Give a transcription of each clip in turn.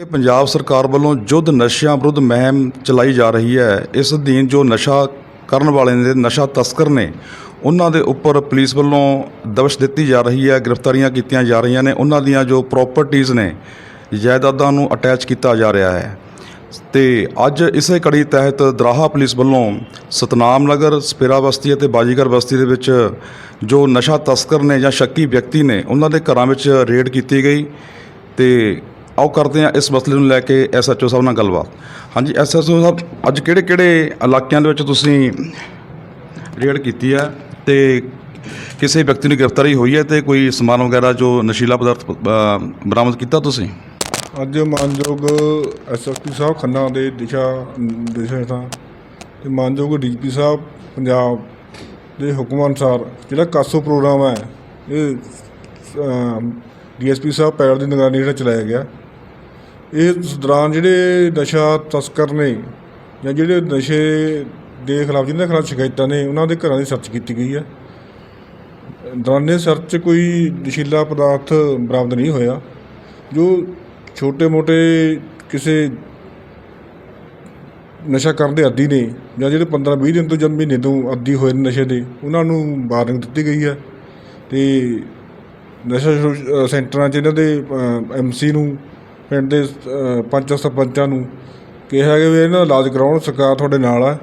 ਇਹ ਪੰਜਾਬ ਸਰਕਾਰ ਵੱਲੋਂ ਯੁੱਧ ਨਸ਼ਿਆਂ ਵਿਰੁੱਧ ਮੁਹਿੰਮ ਚਲਾਈ ਜਾ ਰਹੀ ਹੈ। ਇਸ ਅਧੀਨ ਜੋ ਨਸ਼ਾ ਕਰਨ ਵਾਲੇ ਨੇ ਨਸ਼ਾ ਤਸਕਰ ਨੇ, ਉਹਨਾਂ ਦੇ ਉੱਪਰ ਪੁਲਿਸ ਵੱਲੋਂ ਦਬਸ਼ ਦਿੱਤੀ ਜਾ ਰਹੀ ਹੈ। ਗ੍ਰਿਫਤਾਰੀਆਂ ਕੀਤੀਆਂ ਜਾ ਰਹੀਆਂ ਨੇ। ਉਹਨਾਂ ਦੀਆਂ ਜੋ ਪ੍ਰਾਪਰਟੀਆਂ ਨੇ, ਜਾਇਦਾਦਾਂ ਨੂੰ ਅਟੈਚ ਕੀਤਾ ਜਾ ਰਿਹਾ ਹੈ। ਤੇ ਅੱਜ ਇਸੇ ਕੜੀ ਤਹਿਤ ਦਰਾਹਾ ਪੁਲਿਸ ਵੱਲੋਂ ਸਤਨਾਮ ਨਗਰ, ਸਪੇਰਾ ਬਸਤੀ ਅਤੇ ਬਾਜੀਗਰ ਬਸਤੀ ਦੇ ਵਿੱਚ ਜੋ ਨਸ਼ਾ ਤਸਕਰ ਨੇ ਜਾਂ ਸ਼ੱਕੀ ਵਿਅਕਤੀ ਨੇ, ਉਹਨਾਂ ਦੇ ਘਰਾਂ ਵਿੱਚ ਰੇਡ ਕੀਤੀ ਗਈ। ਤੇ ਆਓ ਕਰਦੇ ਹਾਂ ਇਸ ਮਸਲੇ ਨੂੰ ਲੈ ਕੇ ਐਸਐਚਓ ਸਾਹਿਬ ਨਾਲ ਗੱਲਬਾਤ। ਹਾਂਜੀ, ਐਸਐਚਓ ਸਾਹਿਬ, ਅੱਜ ਕਿਹੜੇ ਕਿਹੜੇ ਇਲਾਕਿਆਂ ਦੇ ਵਿੱਚ ਤੁਸੀਂ ਰੇਡ ਕੀਤੀ ਹੈ ਤੇ ਕਿਸੇ ਵਿਅਕਤੀ ਦੀ ਗ੍ਰਿਫਤਾਰੀ ਹੋਈ ਹੈ ਤੇ ਕੋਈ ਸਮਾਨ ਵਗੈਰਾ ਜੋ ਨਸ਼ੀਲਾ ਪਦਾਰਥ ਬਰਾਮਦ ਕੀਤਾ ਤੁਸੀਂ? ਅੱਜ ਮਾਨਯੋਗ ਐਸਐਸਪੀ ਸਾਹਿਬ ਖੰਨਾ ਦੇ ਦਿਸ਼ਾ ਦਿਸ਼ਾ ਹੇਠਾਂ ਤੇ ਮਾਨਯੋਗ ਡੀਜੀਪੀ ਸਾਹਿਬ ਪੰਜਾਬ ਦੇ ਹੁਕਮ ਅਨੁਸਾਰ ਜਿਹੜਾ ਕਾਸੋ ਪ੍ਰੋਗਰਾਮ ਹੈ, ਇਹ ਡੀਐਸਪੀ ਸਾਹਿਬ ਪੈਰ ਦੀ ਨਿਗਰਾਨੀ ਹੇਠ ਚਲਾਇਆ ਗਿਆ। ਇਸ ਦੌਰਾਨ ਜਿਹੜੇ ਨਸ਼ਾ ਤਸਕਰ ਨੇ ਜਾਂ ਜਿਹੜੇ ਨਸ਼ੇ ਦੇ ਖਿਲਾਫ, ਜਿਹਨਾਂ ਖਿਲਾਫ ਸ਼ਿਕਾਇਤਾਂ ਨੇ, ਉਹਨਾਂ ਦੇ ਘਰਾਂ ਦੀ ਸਰਚ ਕੀਤੀ ਗਈ ਹੈ। ਦੌਰਾਨੇ ਸਰਚ ਕੋਈ ਨਸ਼ੀਲਾ ਪਦਾਰਥ ਬਰਾਮਦ ਨਹੀਂ ਹੋਇਆ। ਜੋ ਛੋਟੇ-ਮੋਟੇ ਕਿਸੇ ਨਸ਼ਾ ਕਰਨ ਦੇ ਆਦੀ ਨੇ ਜਾਂ ਜਿਹੜੇ 15-20 ਦਿਨ ਤੋਂ ਜਾਂ ਮਹੀਨੇ ਤੋਂ ਆਦੀ ਹੋਏ ਨੇ ਨਸ਼ੇ ਦੇ, ਉਹਨਾਂ ਨੂੰ ਵਾਰਨਿੰਗ ਦਿੱਤੀ ਗਈ ਹੈ। ਤੇ ਨਸ਼ਾ ਸੈਂਟਰਾਂ 'ਚ ਇਹਨਾਂ ਦੇ ਐਮਸੀ ਨੂੰ ਪਿੰਡ ਦੇ ਪੰਚਾਂ ਸਰਪੰਚਾਂ ਨੂੰ ਕਿਹਾ ਕਿ ਵੀ ਇਹਨਾਂ ਦਾ ਇਲਾਜ ਕਰਾਉਣ, ਸਰਕਾਰ ਤੁਹਾਡੇ ਨਾਲ ਹੈ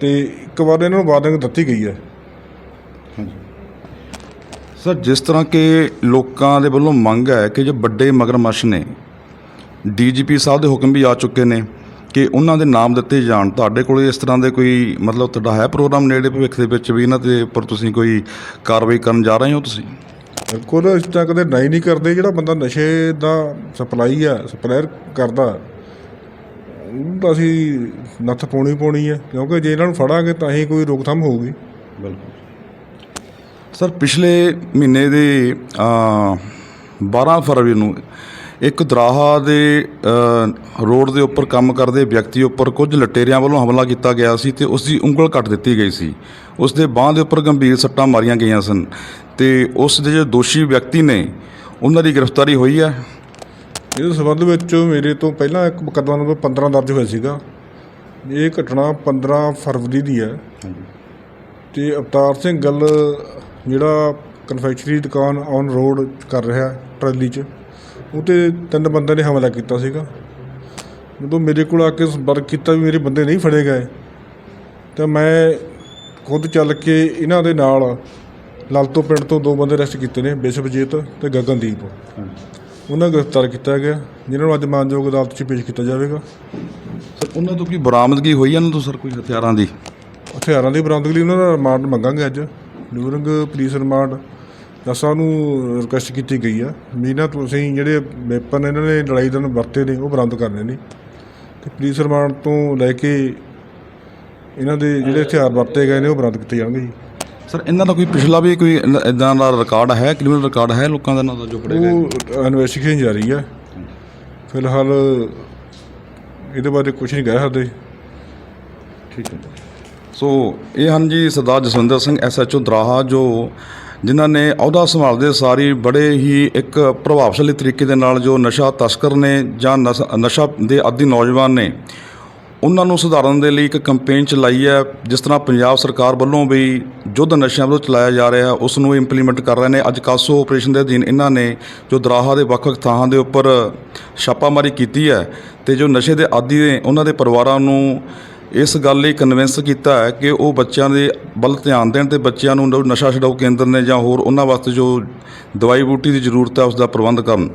ਤੇ ਇੱਕ ਵਾਰ ਇਹਨਾਂ ਨੂੰ ਵਾਰਨਿੰਗ ਦਿੱਤੀ ਗਈ ਹੈ। ਸਰ, ਜਿਸ ਤਰ੍ਹਾਂ ਕਿ ਲੋਕਾਂ ਦੇ ਵੱਲੋਂ ਮੰਗ ਹੈ ਕਿ ਜੋ ਵੱਡੇ ਮਗਰਮੱਛ ਨੇ, ਡੀਜੀਪੀ ਸਾਹਿਬ ਦੇ ਹੁਕਮ ਵੀ ਆ ਚੁੱਕੇ ਨੇ ਕਿ ਉਹਨਾਂ ਦੇ ਨਾਮ ਦਿੱਤੇ ਜਾਣ। ਤੁਹਾਡੇ ਕੋਲ ਇਸ ਤਰ੍ਹਾਂ ਦੇ ਕੋਈ ਮਤਲਬ ਤੁਹਾਡਾ ਹੈ ਪ੍ਰੋਗਰਾਮ ਨੇੜੇ ਭਵਿੱਖ ਦੇ ਵਿੱਚ ਵੀ ਇਹਨਾਂ ਦੇ ਉੱਪਰ ਤੁਸੀਂ ਕੋਈ ਕਾਰਵਾਈ ਕਰਨ ਜਾ ਰਹੇ ਹੋ ਤੁਸੀਂ? ਬਿਲਕੁਲ ਇਸ ਤਰ੍ਹਾਂ ਕਦੇ ਨਹੀਂ ਨਹੀਂ ਕਰਦੇ ਜਿਹੜਾ ਬੰਦਾ ਨਸ਼ੇ ਦਾ ਸਪਲਾਈ ਆ ਸਪਲਾਇਰ ਕਰਦਾ। ਉਹਨੂੰ ਤਾਂ ਅਸੀਂ ਨੱਥ ਪਾਉਣੀ ਪਾਉਣੀ ਹੈ ਕਿਉਂਕਿ ਜੇ ਇਹਨਾਂ ਨੂੰ ਫੜਾਂਗੇ ਤਾਂ ਹੀ ਕੋਈ ਰੋਕਥਾਮ ਹੋਊਗੀ। ਬਿਲਕੁਲ। ਸਰ ਪਿਛਲੇ ਮਹੀਨੇ ਦੇ ਅ, 12 ਫਰਵਰੀ ਨੂੰ ਇੱਕ ਦਰਾਹਾ ਦੇ ਰੋਡ ਦੇ ਉੱਪਰ ਕੰਮ ਕਰਦੇ ਵਿਅਕਤੀ ਉੱਪਰ ਕੁਝ ਲਟੇਰਿਆਂ ਵੱਲੋਂ ਹਮਲਾ ਕੀਤਾ ਗਿਆ ਸੀ ਤੇ ਉਸ ਦੀ ਉਂਗਲ ਕੱਟ ਦਿੱਤੀ ਗਈ ਸੀ। ਉਸ ਦੇ ਬਾਹ ਦੇ ਉੱਪਰ ਗੰਭੀਰ ਸੱਟਾਂ ਮਾਰੀਆਂ ਗਈਆਂ ਸਨ ਤੇ ਉਸ ਦੇ ਜੋ ਦੋਸ਼ੀ ਵਿਅਕਤੀ ਨੇ ਉਹਨਾਂ ਦੀ ਗ੍ਰਿਫਤਾਰੀ ਹੋਈ ਹੈ। ਇਸ ਸੰਬੰਧ ਵਿੱਚ ਮੇਰੇ ਤੋਂ ਪਹਿਲਾਂ ਇੱਕ ਮੁਕੱਦਮਾ ਨੰਬਰ 15 ਦਰਜ ਹੋਇਆ ਸੀਗਾ। ਇਹ ਘਟਨਾ 15 ਫਰਵਰੀ ਦੀ ਹੈ। ਤੇ ਅਵਤਾਰ ਸਿੰਘ ਗੱਲ ਜਿਹੜਾ ਕਨਫੈਕਸ਼ਨਰੀ ਦੁਕਾਨ ਔਨ ਰੋਡ ਕਰ ਰਿਹਾ ਟਰਾਲੀ 'ਚ। ਉਹ 'ਤੇ ਤਿੰਨ ਬੰਦਿਆਂ ਨੇ ਹਮਲਾ ਕੀਤਾ ਸੀਗਾ। ਜਦੋਂ ਮੇਰੇ ਕੋਲ ਆ ਕੇ ਸੰਪਰਕ ਕੀਤਾ ਵੀ ਮੇਰੇ ਬੰਦੇ ਨਹੀਂ ਫੜੇ ਗਏ ਤਾਂ ਮੈਂ ਖੁਦ ਚੱਲ ਕੇ ਇਹਨਾਂ ਦੇ ਨਾਲ ਲਾਲਤੋ ਪਿੰਡ ਤੋਂ ਦੋ ਬੰਦੇ ਅਰੈਸਟ ਕੀਤੇ ਨੇ ਬਿਸ਼ਵਜੀਤ ਤੇ ਗਗਨਦੀਪ। ਉਹਨਾਂ ਨੂੰ ਗ੍ਰਿਫਤਾਰ ਕੀਤਾ ਗਿਆ ਜਿਨ੍ਹਾਂ ਨੂੰ ਅੱਜ ਮਾਨਯੋਗ ਅਦਾਲਤ 'ਚ ਪੇਸ਼ ਕੀਤਾ ਜਾਵੇਗਾ। ਸਰ ਉਹਨਾਂ ਤੋਂ ਕੀ ਬਰਾਮਦਗੀ ਹੋਈ ਹੈ ਉਹਨਾਂ ਤੋਂ ਸਰ ਕੋਈ ਹਥਿਆਰਾਂ ਦੀ? ਹਥਿਆਰਾਂ ਦੀ ਬਰਾਮਦਗੀ ਲਈ ਉਹਨਾਂ ਦਾ ਰਿਮਾਂਡ ਮੰਗਾਂਗੇ ਅੱਜ। ਡਿਊਰਿੰਗ ਪੁਲਿਸ ਰਿਮਾਂਡ ਦਸਾਂ ਨੂੰ ਰਿਕੁਐਸਟ ਕੀਤੀ ਗਈ ਆ। ਵੀ ਨਾ ਤੁਸੀਂ ਜਿਹੜੇ ਵੈਪਨ ਇਹਨਾਂ ਨੇ ਲੜਾਈ ਦੌਰਾਨ ਵਰਤੇ ਨੇ ਉਹ ਬਰਾਮਦ ਕਰਨੇ ਨੇ। ਤੇ ਪੁਲਿਸ ਰਿਮਾਂਡ ਤੋਂ ਲੈ ਕੇ ਇਹਨਾਂ ਦੇ ਜਿਹੜੇ ਹਥਿਆਰ ਵਰਤੇ ਗਏ ਨੇ ਉਹ ਬਰਾਮਦ ਕੀਤੇ ਜਾਣਗੇ ਜੀ। ਸਰ ਇਹਨਾਂ ਦਾ ਕੋਈ ਪਿਛਲਾ ਵੀ ਕੋਈ ਇਦਾਂ ਦਾ ਰਿਕਾਰਡ ਹੈ ਕ੍ਰਿਮੀਨਲ ਰਿਕਾਰਡ ਹੈ ਲੋਕਾਂ ਦਾ ਇਹਨਾਂ ਦਾ ਜੋ ਫੜੇ ਗਏ? ਉਹ ਇਨਵੈਸਟੀਗੇਸ਼ਨ ਜਾਰੀ ਹੈ ਫਿਲਹਾਲ ਇਹਦੇ ਬਾਰੇ ਕੁਝ ਨਹੀਂ ਕਹਿ ਸਕਦੇ। ਠੀਕ ਹੈ। ਸੋ ਇਹ ਹਨ ਜੀ ਸਰਦਾਰ ਜਸਵਿੰਦਰ ਸਿੰਘ ਐਸਐਚਓ ਦਰਾਹਾ ਜੋ ਜਿਨ੍ਹਾਂ ਨੇ ਅਹੁਦਾ ਸੰਭਾਲਦੇ ਸਾਰੀ ਬੜੇ ਹੀ ਇੱਕ ਪ੍ਰਭਾਵਸ਼ਾਲੀ ਤਰੀਕੇ ਦੇ ਨਾਲ ਜੋ ਨਸ਼ਾ ਤਸਕਰ ਨੇ ਜਾਂ ਨਸ- ਨਸ਼ਾ ਦੇ ਆਦੀ ਨੌਜਵਾਨ ਨੇ, ਉਹਨਾਂ ਨੂੰ ਸੁਧਾਰਨ ਦੇ ਲਈ ਇੱਕ ਕੈਂਪੇਨ ਚਲਾਈ ਹੈ, ਜਿਸ ਤਰ੍ਹਾਂ ਪੰਜਾਬ ਸਰਕਾਰ ਵੱਲੋਂ ਵੀ ਯੁੱਧ ਨਸ਼ਿਆਂ ਵੱਲੋਂ ਚਲਾਇਆ ਜਾ ਰਿਹਾ ਉਸ ਨੂੰ ਇੰਪਲੀਮੈਂਟ ਕਰ ਰਹੇ ਨੇ। ਅੱਜ ਕਾਸੋ ਆਪਰੇਸ਼ਨ ਦੇ ਅਧੀਨ ਇਹਨਾਂ ਨੇ ਜੋ ਦਰਾਹਾ ਦੇ ਵੱਖ-ਵੱਖ ਥਾਵਾਂ ਦੇ ਉੱਪਰ ਛਾਪਾਮਾਰੀ ਕੀਤੀ ਹੈ ਤੇ ਜੋ ਨਸ਼ੇ ਦੇ ਆਦੀ ਨੇ, ਉਹਨਾਂ ਦੇ ਪਰਿਵਾਰਾਂ ਨੂੰ ਇਸ ਗੱਲ ਲਈ ਕਨਵਿੰਸ ਕੀਤਾ ਹੈ ਕਿ ਉਹ ਬੱਚਿਆਂ ਦੇ ਵੱਲ ਧਿਆਨ ਦੇਣ ਤੇ ਬੱਚਿਆਂ ਨੂੰ ਨਸ਼ਾ ਛਡਾਊ ਕੇਂਦਰ ਨੇ ਜਾਂ ਹੋਰ ਉਹਨਾਂ ਵਾਸਤੇ ਜੋ ਦਵਾਈ ਬੂਟੀ ਦੀ ਜ਼ਰੂਰਤ ਹੈ ਉਸ ਦਾ ਪ੍ਰਬੰਧ ਕਰਨ।